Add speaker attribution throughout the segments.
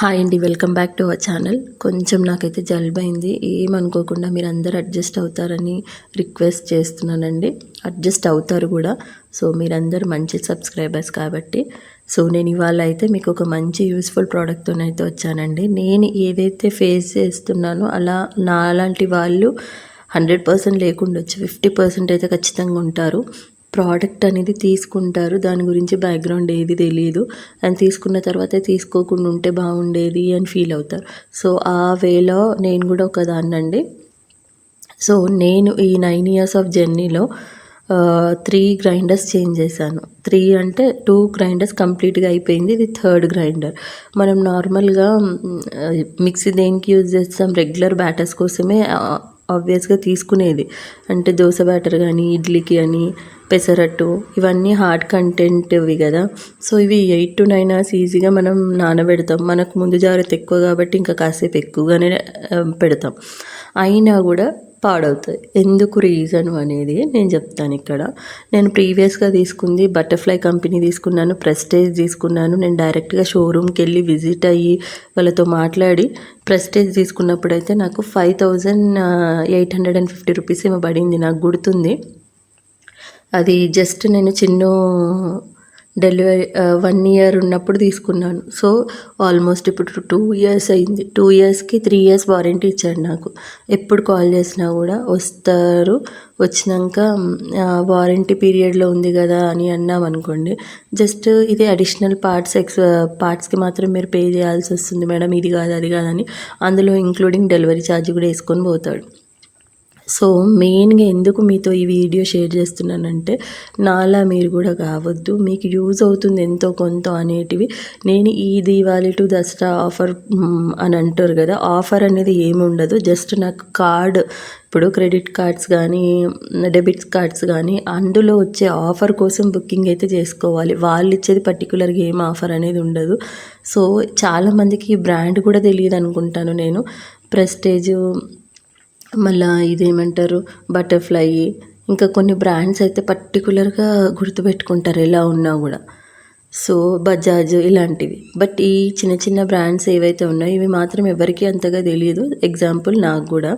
Speaker 1: Hi అండి welcome back to our channel. కొంచెం నాకైతే జలుబైంది. ఏమనుకోకుండా మీరు అందరు అడ్జస్ట్ అవుతారని రిక్వెస్ట్ చేస్తున్నానండి. అడ్జస్ట్ అవుతారు కూడా. సో మీరందరూ మంచి సబ్స్క్రైబర్స్ కాబట్టి. సో నేను ఇవాళ అయితే మీకు ఒక మంచి యూస్ఫుల్ ప్రోడక్ట్తో అయితే వచ్చానండి. నేను ఏదైతే ఫేస్ చేస్తున్నానో అలా నాలాంటి వాళ్ళు హండ్రెడ్ పర్సెంట్ లేకుండా వచ్చి ఫిఫ్టీ పర్సెంట్ అయితే ఖచ్చితంగా ఉంటారు. ప్రోడక్ట్ అనేది తీసుకుంటారు. దాని గురించి బ్యాక్గ్రౌండ్ ఏది తెలియదు అండ్ తీసుకున్న తర్వాత తీసుకోకుండా ఉంటే బాగుండేది అని ఫీల్ అవుతారు. సో ఆ వేలో నేను కూడా ఒక దాన్నండి సో నేను ఈ నైన్ ఇయర్స్ ఆఫ్ జర్నీలో త్రీ గ్రైండర్స్ చేంజ్ చేశాను. త్రీ అంటే టూ గ్రైండర్స్ కంప్లీట్గా అయిపోయింది. ఇది థర్డ్ గ్రైండర్. మనం నార్మల్గా మిక్సీ దేనికి యూజ్ చేస్తాం? రెగ్యులర్ బ్యాటర్స్ కోసమే ఆబ్వియస్గా తీసుకునేది. అంటే దోశ బ్యాటర్ కానీ ఇడ్లీకి అని పెసరట్టు ఇవన్నీ హార్డ్ కంటెంట్వి కదా. సో ఇవి ఎయిట్ టు నైన్ అవర్స్ ఈజీగా మనం నానబెడతాం. మనకు ముందు జాగ్రత్త ఎక్కువ కాబట్టి ఇంకా కాసేపు ఎక్కువగానే పెడతాం. అయినా కూడా పాడవుతాయి. ఎందుకు రీజన్ అనేది నేను చెప్తాను ఇక్కడ. నేను ప్రీవియస్గా తీసుకుంది బటర్ఫ్లై కంపెనీ తీసుకున్నాను ప్రెస్టేజ్ తీసుకున్నాను. నేను డైరెక్ట్గా షోరూమ్కి వెళ్ళి విజిట్ అయ్యి వాళ్ళతో మాట్లాడి ప్రెస్టేజ్ తీసుకున్నప్పుడైతే నాకు five thousand eight hundred and fifty rupees ఇవ్వబడింది పడింది. నాకు గుర్తుంది. అది జస్ట్ నేను చిన్న డెలివరీ వన్ ఇయర్ ఉన్నప్పుడు తీసుకున్నాను. సో ఆల్మోస్ట్ ఇప్పుడు టూ ఇయర్స్ అయింది. టూ ఇయర్స్కి త్రీ ఇయర్స్ వారంటీ ఇచ్చాడు నాకు. ఎప్పుడు కాల్ చేసినా కూడా వస్తారు. వచ్చినాక వారంటీ పీరియడ్లో ఉంది కదా అని అన్నాం అనుకోండి. జస్ట్ ఇది అడిషనల్ పార్ట్స్ ఎక్స్ పార్ట్స్కి మాత్రం మీరు పే చేయాల్సి వస్తుంది మేడం. ఇది కాదు అది కాదని అందులో ఇంక్లూడింగ్ డెలివరీ ఛార్జ్ కూడా వేసుకొని పోతాడు. సో మెయిన్గా ఎందుకు మీతో ఈ వీడియో షేర్ చేస్తున్నానంటే నాలా మీరు కూడా కావద్దు మీకు యూజ్ అవుతుంది ఎంతో కొంత అనేటివి. నేను ఈ దీవాలి టు దసరా ఆఫర్ అని అంటారు కదా ఆఫర్ అనేది ఏమి ఉండదు. జస్ట్ నాకు కార్డ్ ఇప్పుడు క్రెడిట్ కార్డ్స్ కానీ డెబిట్ కార్డ్స్ కానీ అందులో వచ్చే ఆఫర్ కోసం బుకింగ్ అయితే చేసుకోవాలి. వాళ్ళు ఇచ్చేది పర్టికులర్గా ఏం ఆఫర్ అనేది ఉండదు. సో చాలామందికి ఈ బ్రాండ్ కూడా తెలియదు అనుకుంటాను నేను. ప్రెస్టేజ్ మళ్ళీ ఇదేమంటారు? బటర్ఫ్లై. ఇంకా కొన్ని బ్రాండ్స్ అయితే పర్టికులర్గా గుర్తుపెట్టుకుంటారు ఎలా ఉన్నా కూడా. సో బజాజ్ ఇలాంటివి. బట్ ఈ చిన్న చిన్న బ్రాండ్స్ ఏవైతే ఉన్నాయో ఇవి మాత్రం ఎవరికీ అంతగా తెలియదు. ఎగ్జాంపుల్ నాకు కూడా.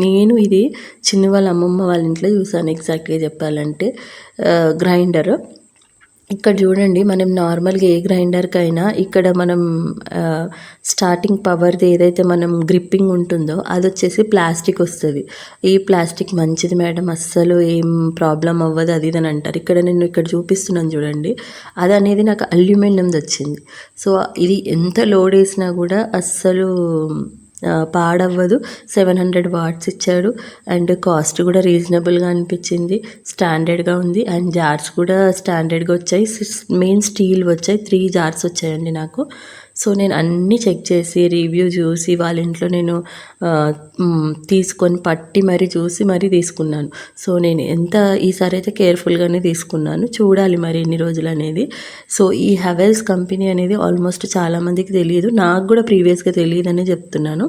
Speaker 1: నేను ఇది చిన్న వాళ్ళ అమ్మమ్మ వాళ్ళ ఇంట్లో చూసాను ఎగ్జాక్ట్గా చెప్పాలంటే. గ్రైండర్. ఇక్కడ చూడండి మనం నార్మల్గా ఏ గ్రైండర్కైనా ఇక్కడ మనం స్టార్టింగ్ పవర్ది ఏదైతే మనం గ్రిప్పింగ్ ఉంటుందో అది వచ్చేసి ప్లాస్టిక్ వస్తుంది. ఈ ప్లాస్టిక్ మంచిది మేడం అస్సలు ఏం ప్రాబ్లం అవ్వదు అది అని అంటారు. ఇక్కడ నేను ఇక్కడ చూపిస్తున్నాను చూడండి అది అనేది నాకు అల్యూమినియంది వచ్చింది. సో ఇది ఎంత లోడ్ వేసినా కూడా అస్సలు పాడవ్వదు. సెవెన్ హండ్రెడ్ వాట్స్ ఇచ్చాడు. అండ్ కాస్ట్ కూడా రీజనబుల్గా అనిపించింది. స్టాండర్డ్గా ఉంది. అండ్ జార్స్ కూడా స్టాండర్డ్గా వచ్చాయి. మెయిన్ స్టీల్ వచ్చాయి. త్రీ జార్స్ వచ్చాయండి నాకు. సో నేను అన్నీ చెక్ చేసి రివ్యూ చూసి వాళ్ళ ఇంట్లో నేను తీసుకొని పట్టి మరీ చూసి మరీ తీసుకున్నాను. సో నేను ఎంత ఈసారి అయితే కేర్ఫుల్గానే తీసుకున్నాను. చూడాలి మరి ఎన్ని రోజులు అనేది. సో ఈ హెవెల్స్ కంపెనీ అనేది ఆల్మోస్ట్ చాలామందికి తెలియదు. నాకు కూడా ప్రీవియస్గా తెలియదనే చెప్తున్నాను.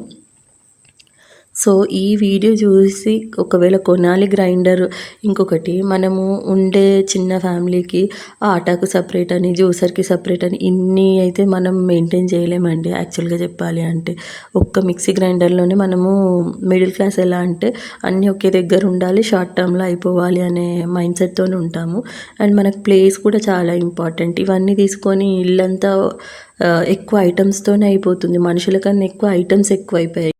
Speaker 1: సో ఈ వీడియో చూసి ఒకవేళ కొనాలి గ్రైండర్ ఇంకొకటి మనము ఉండే చిన్న ఫ్యామిలీకి ఆటాకు సపరేట్ అని జ్యూసర్కి సపరేట్ అని ఇన్ని అయితే మనం మెయింటైన్ చేయలేమండి యాక్చువల్గా చెప్పాలి అంటే. ఒక్క మిక్సీ గ్రైండర్లోనే మనము మిడిల్ క్లాస్ ఎలా అంటే అన్నీ ఒకే దగ్గర ఉండాలి షార్ట్ టర్మ్లో అయిపోవాలి అనే మైండ్ సెట్తో ఉంటాము. అండ్ మనకు ప్లేస్ కూడా చాలా ఇంపార్టెంట్. ఇవన్నీ తీసుకొని ఇల్లంతా ఎక్కువ ఐటమ్స్తోనే అయిపోతుంది. మనుషుల కన్నా ఎక్కువ ఐటమ్స్ ఎక్కువ అయిపోయాయి